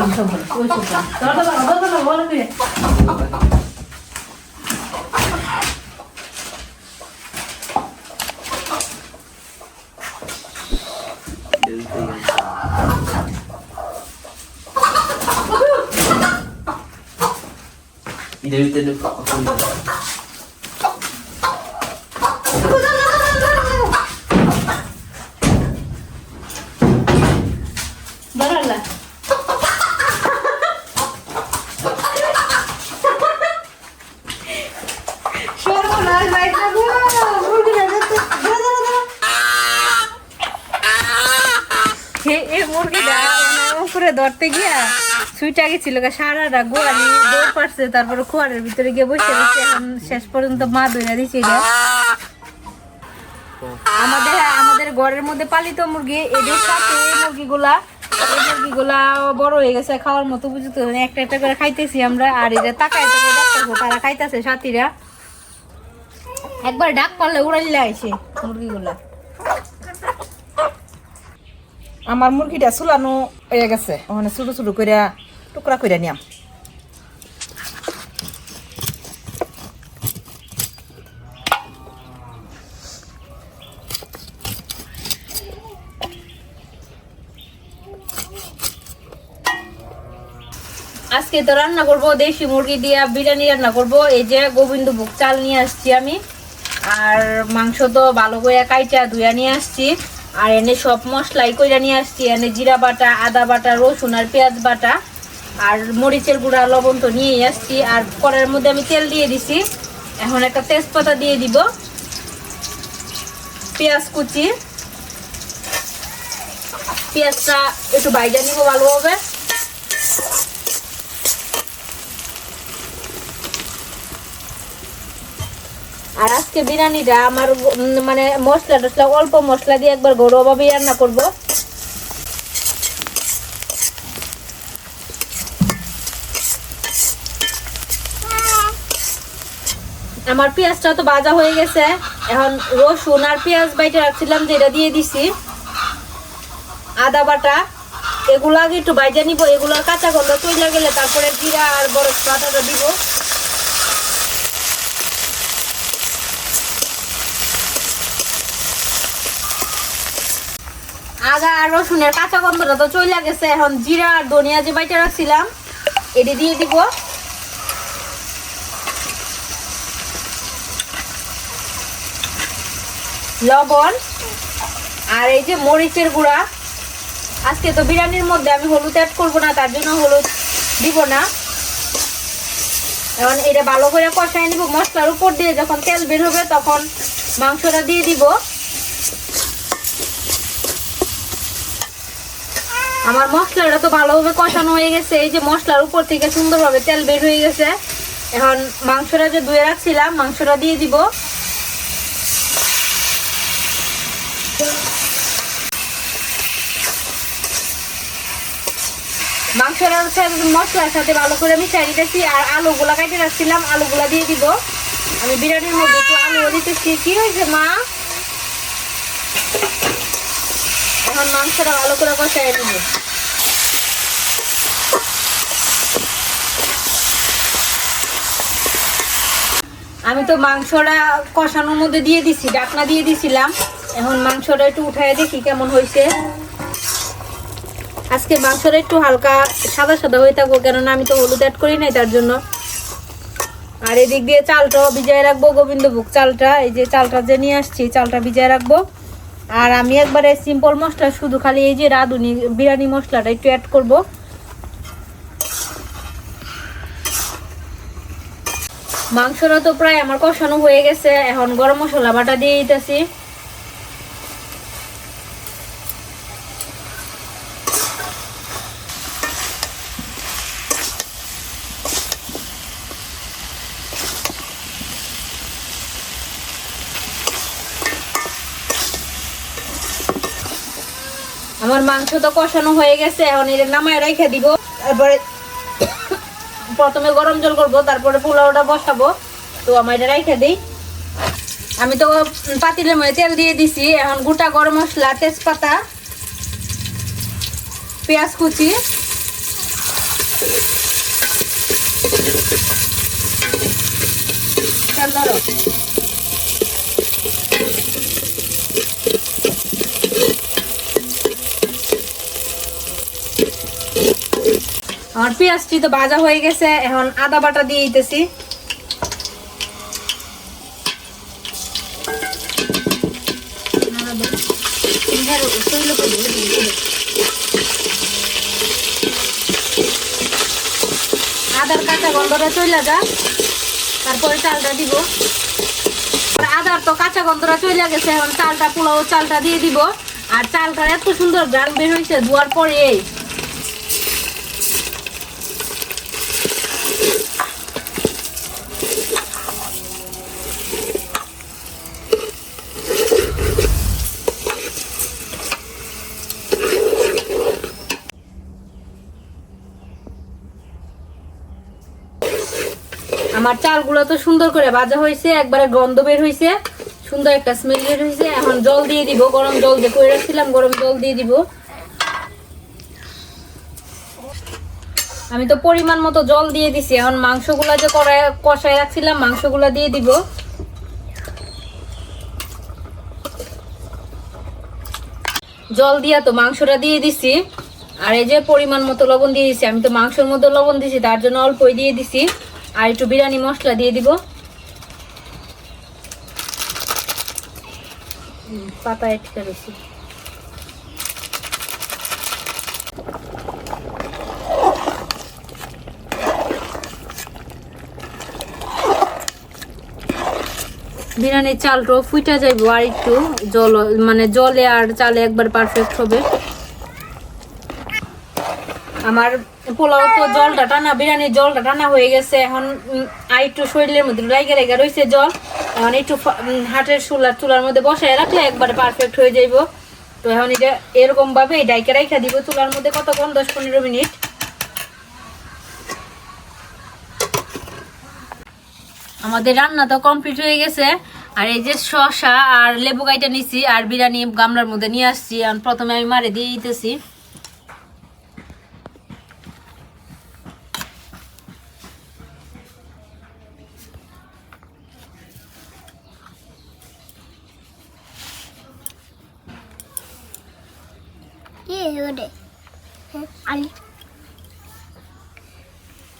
ওই সব বলে, ওই সব বলে। দাঁড়া, দাঁড়া, দাঁড়া, দাঁড়া, বলো কে? এটার ভিতরে দাঁড়ালা। সর্বনাশ, বাইকটা গো, মুরগিটা যাচ্ছে। দাঁড়া, দাঁড়া, দাঁড়া। হে- এ মুরগিটা উপরে গিয়া পারছে, তারপরে খোয়ারের ভিতরে গিয়ে বসে শেষ পর্যন্ত মা ধরে আমাদের আমাদের ঘরের মধ্যে পালিত মুরগি, এদের সাথে এই মুরগিগুলা এই মুরগিগুলা বড় হয়ে গেছে, খাওয়ার মতো উপযুক্ত। একটা একটা করে খাইতেছি আমরা, আর তাকায় ডাকতেছে তারা খাইতেছে সাথীরা একবার ডাক পারলে উড়াইলে আইসে মুরগিগুলা আমার মুরগিটা চুলানো হয়ে গেছে। ওখানে ছোট ছোট করে টুকরা করে নিয়াম। আজকে তো রান্না করব, দেশি মুরগি দিয়ে বিরিয়ানি রান্না করব। এই যে গোবিন্দভোগ চাল নিয়ে আসছি আমি। আর মাংস তো ভালো করে কাইটা ধুয়া নিয়ে আসছি। আর এনে সব মশলাই কইরা নিয়ে আসছি। এনে জিরা বাটা, আদা বাটা, রসুন আর পেঁয়াজ বাটা আর মরিচের গুঁড়া, লবণ তো নিয়েই আসছি। আর কড়ের মধ্যে আমি তেল দিয়ে দিছি। এখন একটা তেজপাতা দিয়ে দিব। পেঁয়াজ কুচি। পেঁয়াজটা একটু বাইজা নিব ভালোভাবে। আর আজকে বিরিয়ানিটা আমার মানে মশলা টসলা, অল্প মশলা দিয়ে একবার ঘরোয়াভাবে রান্না করব। আমার পেঁয়াজটা তো বাজা হয়ে গেছে। এখন রসুন আর পেঁয়াজ বাইটে রাখছিলাম, যেটা দিয়ে দিছি। আদা বাটা, এগুলো আগে একটু বাইজা নিব, এগুলো কাঁচা গন্ধ চলে গেলে তারপরে জিরা আর বড় বাটাটা দিব। আদা আর রসুনের কাঁচা গন্ধটা তো চলে গেছে। এখন জিরা আর ধনিয়া যে বাইটা রাখছিলাম, এটি দিয়ে দিব। লবণ আর এই যে মরিচের গুঁড়া। আজকে তো বিরিয়ানির মধ্যে আমি হলুদ অ্যাড করব না, তার জন্য হলুদ দিব না। এখন এটা ভালো করে কষাই নিব। মশলার উপর দিয়ে যখন তেল বের হবে, তখন মাংসটা দিয়ে দিব। আমার মশলাটা তো ভালোভাবে কষানো হয়ে গেছে। এই যে মশলার উপর থেকে সুন্দরভাবে তেল বের হয়ে গেছে। এখন মাংসটা যে ধুয়ে রাখছিলাম, মাংসটা দিয়ে দিব। মাংসটা মশলার সাথে ভালো করে মিশিয়ে দিতেছি। আর আলুগুলা কেটে রাখছিলাম, আলুগুলা দিয়ে দিব। আমি বিরিয়ানির মধ্যে একটু আলু দিতেছি। কি হয়েছে, মা? এখন মাংসটা ভালো করে কষাই আমি তো মাংসটা কষানোর মধ্যে দিয়ে দিছি, ডাকনা দিয়ে দিছিলাম। এখন মাংসটা একটু উঠাই দেখি কেমন হয়েছে আজকে মাংসটা একটু হালকা সাদা সাদা হয়ে থাকব, কেননা আমি তো হলুদ অ্যাড করি নাই তার জন্য। আর এদিক দিয়ে চালটাও ভিজায় রাখব, গোবিন্দভোগ চালটা। এই যে চালটা যে নিয়ে আসছি, চালটা ভিজায় রাখব। আর আমি একবারে সিম্পল মশলা, শুধু খালি এই যে রাঁধুনি, বিরিয়ানি মশলাটা একটু অ্যাড করব। মাংসটা তো প্রায় আমার কষানো হয়ে গেছে। এখন গরম মশলা বাটা দিয়ে দিতেছি। আমার মাংস তো কষানো হয়ে গেছে, এখন এটা নামায় রেখে দিব। তারপরে প্রথমে গরম জল করব, তারপরে পোলাওটা বসাবো। তো আমার এটা রাইখে দিই। আমি তো পাতিলের মধ্যে তেল দিয়ে দিছি। এখন গোটা গরম মশলা, তেজপাতা, পেঁয়াজ কুচি। ধরো আমার পেঁয়াজটি তো ভাজা হয়ে গেছে, এখন আদা বাটা দিয়ে দিতেছি। আদার কাঁচা গন্ধটা চলে যা তারপরে চালটা দিব। আদার তো কাঁচা গন্ধটা চলে গেছে, এখন চালটা পোলাও চালটা দিয়ে দিব। আর চালটা এত সুন্দর গ্রান বের হয়েছে ধোয়ার পরে আমার চালগুলো তো সুন্দর করে ভাজা হয়েছে, একবারে গন্ধ বের হয়েছে, সুন্দর একটা স্মেল বের হয়েছে। এখন জল দিয়ে দিব, গরম জল দিয়ে করে রাখছিলাম গরম জল দিয়ে দিব। আমি তো পরিমাণ মতো জল দিয়ে দিছি, এখন মাংসগুলা যে করে কষায় রাখছিলাম, মাংসগুলা দিয়ে দিব। জল দিয়া তো মাংসটা দিয়ে দিছি, আর এই যে পরিমাণ মতো লবণ দিয়ে দিছি, আমি তো মাংসের মধ্যে লবণ দিছি, তার জন্য অল্পই দিয়ে দিছি। আর একটু বিরিয়ানি মশলা দিয়ে দিব। পাতা বেশি বিরিয়ানির চালটাও ফুইটা যাইব আর একটু জল মানে জলে আর চালে একবার পারফেক্ট হবে। আমার পোলাও তো জলটা টানা বিরিয়ানির জলটা টানা হয়ে গেছে। এখন আর একটু শরীরের মধ্যে লাইগে লাইগে রয়েছে জল। এখন একটু হাটের চুলার চুলার মধ্যে বসায় রাখলে একবারে পারফেক্ট হয়ে যাইব। তো এখন এটা এরকম ভাবে ডাইকে রাইখা দিব, চুলার মধ্যে কতক্ষণ দশ পনেরো মিনিট। আমাদের রান্না তো কমপ্লিট হয়ে গেছে। আর এই যে শসা আর লেবু গাইটা নিছি, আর বিরিয়ানি গামলার মধ্যে নিয়ে আসছি। প্রথমে আমি মারে দিয়ে দিতেছি ইয়ে ওরে আলি আলি ভালো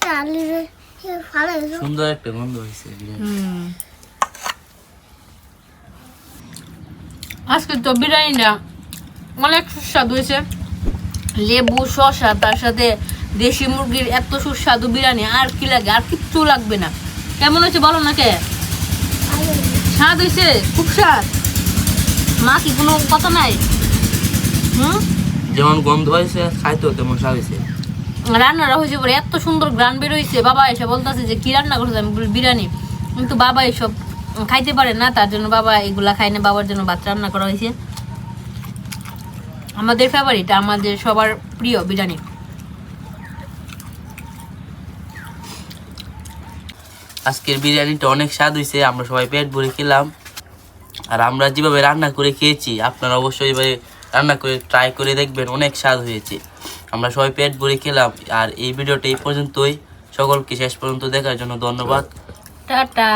সুন্দর একটা গন্ধ হয়েছে বিরিয়ানি। হুম। আজকে তো বিরিয়ানিটা অনেক সুস্বাদু হয়েছে। লেবু শসা তার সাথে দেশি মুরগির এত সুস্বাদু বিরিয়ানি আর কি লাগে? আর কিচ্ছু লাগবে না। কেমন হয়েছে বলো না কে স্বাদ হয়েছে? খুব স্বাদ। মা কি কোনো কথা নাই? হুম? যেমন গন্ধ হয়েছে খাইতো তেমন স্বাদ হয়েছে। রান্নাটা হয়েছে পরে এত সুন্দর গ্রান বের হয়েছে বাবা এসে বলতেছে যে, কি রান্না করছে? আমি বলি, বিরিয়ানি। কিন্তু বাবা এসব খাইতে পারে না, তার জন্য বাবা এগুলা খায় না, বাবার জন্য ভাত রান্না করা হয়েছে। আমাদের ফেভারিট আমাদের সবার প্রিয় বিরিয়ানি। আজকের বিরিয়ানিটা অনেক স্বাদ হয়েছে আমরা সবাই পেট ভরে খেলাম। আর আমরা যেভাবে রান্না করে খেয়েছি, আপনারা অবশ্যই এভাবে রান্না করে ট্রাই করে দেখবেন, অনেক স্বাদ হয়েছে। আমরা সবাই পেট ভরে খেলাম, আর এই ভিডিওটা এই পর্যন্তই। সকলকে শেষ পর্যন্ত দেখার জন্য ধন্যবাদ। টাটা।